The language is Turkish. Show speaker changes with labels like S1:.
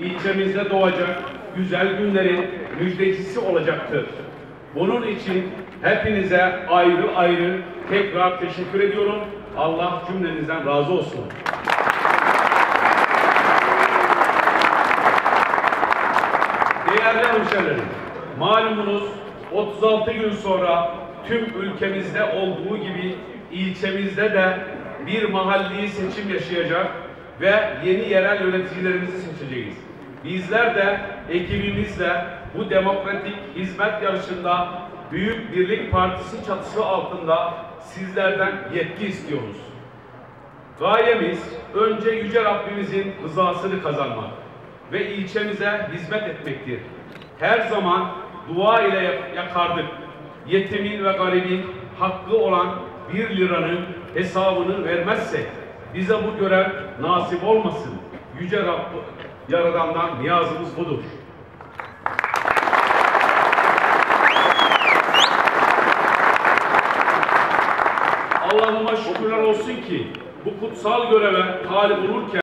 S1: ilçemizde doğacak güzel günlerin müjdecisi olacaktır. Bunun için hepinize ayrı ayrı tekrar teşekkür ediyorum. Allah cümlenizden razı olsun. Değerli hemşehrilerim, malumunuz 36 gün sonra tüm ülkemizde olduğu gibi ilçemizde de bir mahalli seçim yaşayacak ve yeni yerel yöneticilerimizi seçeceğiz. Bizler de ekibimizle bu demokratik hizmet yarışında Büyük Birlik Partisi çatısı altında sizlerden yetki istiyoruz. Gayemiz önce Yüce Rabbimizin rızasını kazanmak ve ilçemize hizmet etmektir. Her zaman dua ile yakardık. Yetimin ve garibin hakkı olan bir liranın hesabını vermezsek bize bu görev nasip olmasın. Yüce Rabbı Yaradan'dan niyazımız budur. Allah'ıma şükürler olsun ki bu kutsal göreve talip olurken